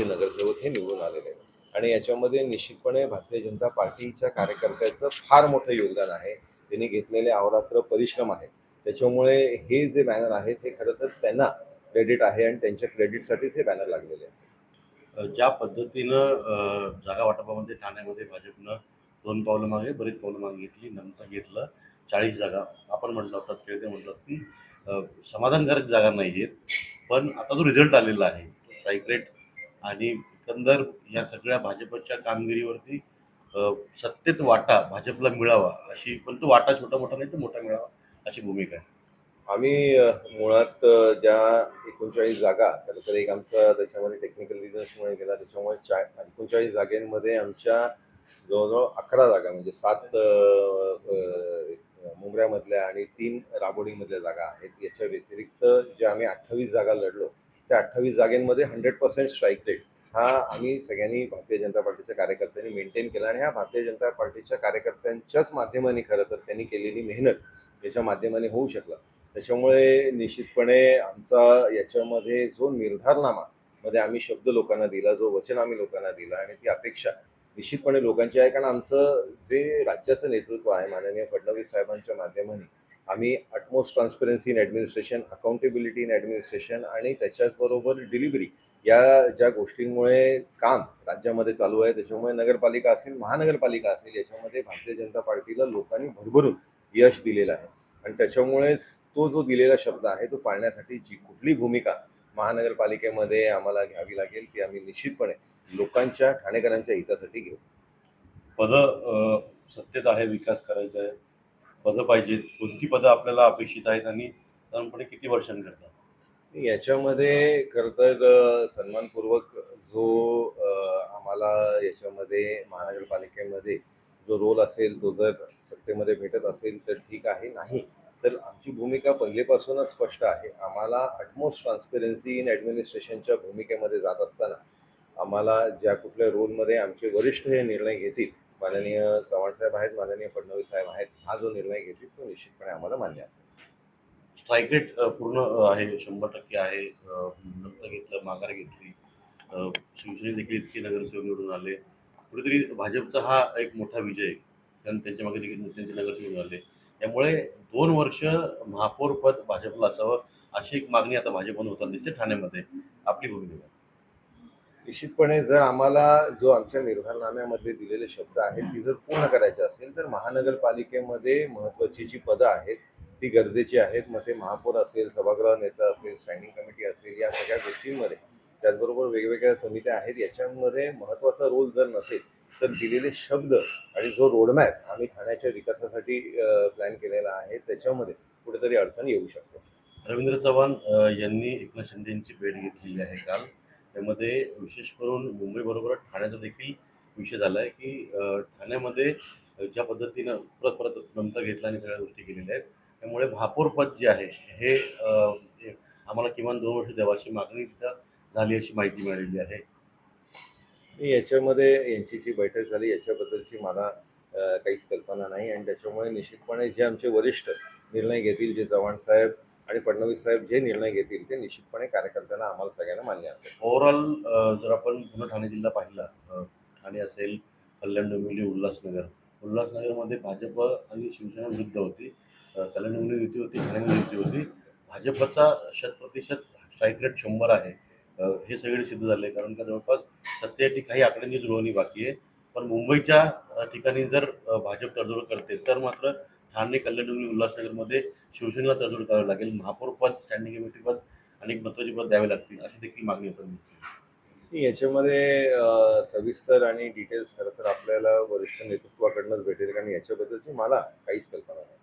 ठाण्याचे नगरसेवक हे निवडून आलेले आहेत. आणि याच्यामध्ये निश्चितपणे भारतीय जनता पार्टीच्या कार्यकर्त्याचं फार मोठं योगदान आहे. त्यांनी घेतलेले अवरात्र परिश्रम आहे. त्याच्यामुळे हे जे बॅनर आहेत ते खरं तर त्यांना क्रेडिट आहे आणि त्यांच्या क्रेडिटसाठीच हे बॅनर लागलेले आहे. ज्या पद्धतीनं जागा वाटपामध्ये ठाण्यामध्ये भाजपनं दोन पावलं मागे बरीच पावलं मागे घेतली नंतर घेतलं चाळीस जागा. आपण म्हटलं होतं खेळते म्हटलं की समाधानकारक जागा नाही आहेत पण आता जो रिझल्ट आलेला आहे स्ट्राईक रेट आणि एकंदर या सगळ्या भाजपच्या कामगिरीवरती सत्तेत वाटा भाजपला मिळावा अशी पण तो वाटा छोटा मोठा नाही तर मोठा मिळावा अशी भूमिका आहे. आम्ही मुळात ज्या एकोणचाळीस जागा त्यानंतर एक आमचा त्याच्यामध्ये टेक्निकल रिझन्समुळे गेला त्याच्यामुळे चा एकोणचाळीस जागेमध्ये आमच्या जवळजवळ अकरा जागा म्हणजे सात मुंबऱ्यामधल्या आणि तीन राबोडीमधल्या जागा आहेत. याच्या व्यतिरिक्त जे आम्ही अठ्ठावीस जागा लढलो त्या अठ्ठावीस जागेंमध्ये हंड्रेड पर्सेंट स्ट्राईक रेट. हा आम्ही सगळ्यांनी भारतीय जनता पार्टीच्या कार्यकर्त्यांनी मेंटेन केला आणि ह्या भारतीय जनता पार्टीच्या कार्यकर्त्यांच्याच माध्यमाने खरं तर त्यांनी केलेली मेहनत याच्या माध्यमाने होऊ शकला. त्याच्यामुळे निश्चितपणे आमचा याच्यामध्ये जो निर्धारनामा मध्ये आम्ही शब्द लोकांना दिला जो वचन आम्ही लोकांना दिला आणि ती अपेक्षा निश्चितपणे लोकांची आहे. कारण आमचं जे राज्याचं नेतृत्व आहे माननीय फडणवीस साहेबांच्या माध्यमाने आम्ही utmost transparency in administration accountability in administration आणि त्याच्याचबरोबर डिलिव्हरी या ज्या गोष्टींमुळे काम राज्यामध्ये चालू आहे त्याच्यामुळे नगरपालिका असेल महानगरपालिका असेल याच्यामध्ये भारतीय जनता पार्टीला लोकांनी भरभरून यश दिलेलं आहे. आणि त्याच्यामुळेच तो जो दिलेला शब्द आहे तो पाळण्यासाठी जी कुठली भूमिका महानगरपालिकेमध्ये आम्हाला घ्यावी लागेल ती आम्ही निश्चितपणे लोकांच्या ठाणेकरांच्या हितासाठी घेऊ. पद सत्तेत आहे विकास करायचा आहे. पदं पाहिजेत कोणती पदं आपल्याला अपेक्षित आहेत आणि साधारणपणे किती वर्षांकरता याच्यामध्ये खरं तर सन्मानपूर्वक जो आम्हाला याच्यामध्ये महानगरपालिकेमध्ये जो रोल असेल तो जर सत्तेमध्ये भेटत असेल तर ठीक आहे. नाही तर आमची भूमिका पहिलेपासूनच स्पष्ट आहे. आम्हाला अटमोस्ट ट्रान्सपेरन्सी इन ॲडमिनिस्ट्रेशनच्या भूमिकेमध्ये जात असताना आम्हाला ज्या कुठल्या रोलमध्ये आमचे वरिष्ठ हे निर्णय घेतील माननीय चव्हाणसाहेब आहेत माननीय फडणवीस साहेब आहेत. हा जो निर्णय घेतील तो निश्चितपणे आम्हाला मान्य असेल. स्ट्राईक रेट पूर्ण आहे शंभर टक्के आहे. नंतर घेतलं माघार घेतली. शिवसेने देखील इतके नगरसेवक निवडून आले. कुठेतरी भाजपचा हा एक मोठा विजय त्यांच्या मागे देखील त्यांचे नगरसेवक आले. त्यामुळे दोन वर्ष महापौरपद भाजपला असावं अशी एक मागणी आता भाजपनं होताना दिसते ठाण्यामध्ये. आपली भूमिका. निश्चितपणे जर आम्हाला जो आमच्या निर्धारनाम्यामध्ये दिलेले शब्द आहेत ती जर पूर्ण करायचे असेल तर महानगरपालिकेमध्ये महत्त्वाची जी पदं आहेत ती गरजेची आहेत. मग ते महापौर असेल सभागृह नेता असेल स्टँडिंग कमिटी असेल या सगळ्या गोष्टींमध्ये त्याचबरोबर वेगवेगळ्या समित्या आहेत याच्यामध्ये महत्त्वाचा रोल जर नसेल तर दिलेले शब्द आणि जो रोडमॅप आम्ही ठाण्याच्या विकासासाठी प्लॅन केलेला आहे त्याच्यामध्ये कुठेतरी अडचण येऊ शकते. रवींद्र चव्हाण यांनी एकनाथ शिंदे यांची भेट घेतलेली आहे काल. त्यामध्ये विशेष करून मुंबईबरोबर ठाण्याचा देखील विषय झाला आहे की ठाण्यामध्ये ज्या पद्धतीनं परत परत नमता घेतला आणि सगळ्या गोष्टी केलेल्या आहेत त्यामुळे महापौर पद जे आहे हे आम्हाला किमान दोन वर्ष देवाची मागणी तिथं झाली अशी माहिती मिळालेली आहे. याच्यामध्ये यांची जी बैठक झाली याच्याबद्दलची मला काहीच कल्पना नाही. आणि त्याच्यामुळे निश्चितपणे जे आमचे वरिष्ठ निर्णय घेतील जे चव्हाण साहेब आणि फडणवीस साहेब जे निर्णय घेतील ते निश्चितपणे कार्यकर्त्यांना आम्हाला सगळ्यांना मान्य असेल ओव्हरऑल जर आपण पुन्हा ठाणे जिल्हा पाहिला ठाणे असेल कल्याण डोंबिवली उल्हासनगर. उल्हासनगरमध्ये भाजप आणि शिवसेना विरुद्ध होती. कल्याण डोंबिवली युती होती ठाणे युती होती. भाजपचा शत प्रतिशत स्ट्राईक रेट शंभर आहे. हे सगळे सिद्ध झाले कारण का जवळपास सत्तेसाठी काही आकड्यांची जुळवणी बाकी आहे. पण मुंबईच्या ठिकाणी जर भाजप तडजोड करते तर मात्र ठाणे कल्याण डोंबिवली उल्हासनगरमध्ये शिवसेनेला तडजोड करावी लागेल. महापौर पद स्टँडिंग कमिटी पद आणि महत्त्वाची पद द्यावी लागतील अशी देखील मागणी होती याच्यामध्ये सविस्तर आणि डिटेल्स खरं तर आपल्याला वरिष्ठ नेतृत्वाकडनंच भेटेल कारण याच्याबद्दलची मला काहीच कल्पना नाही.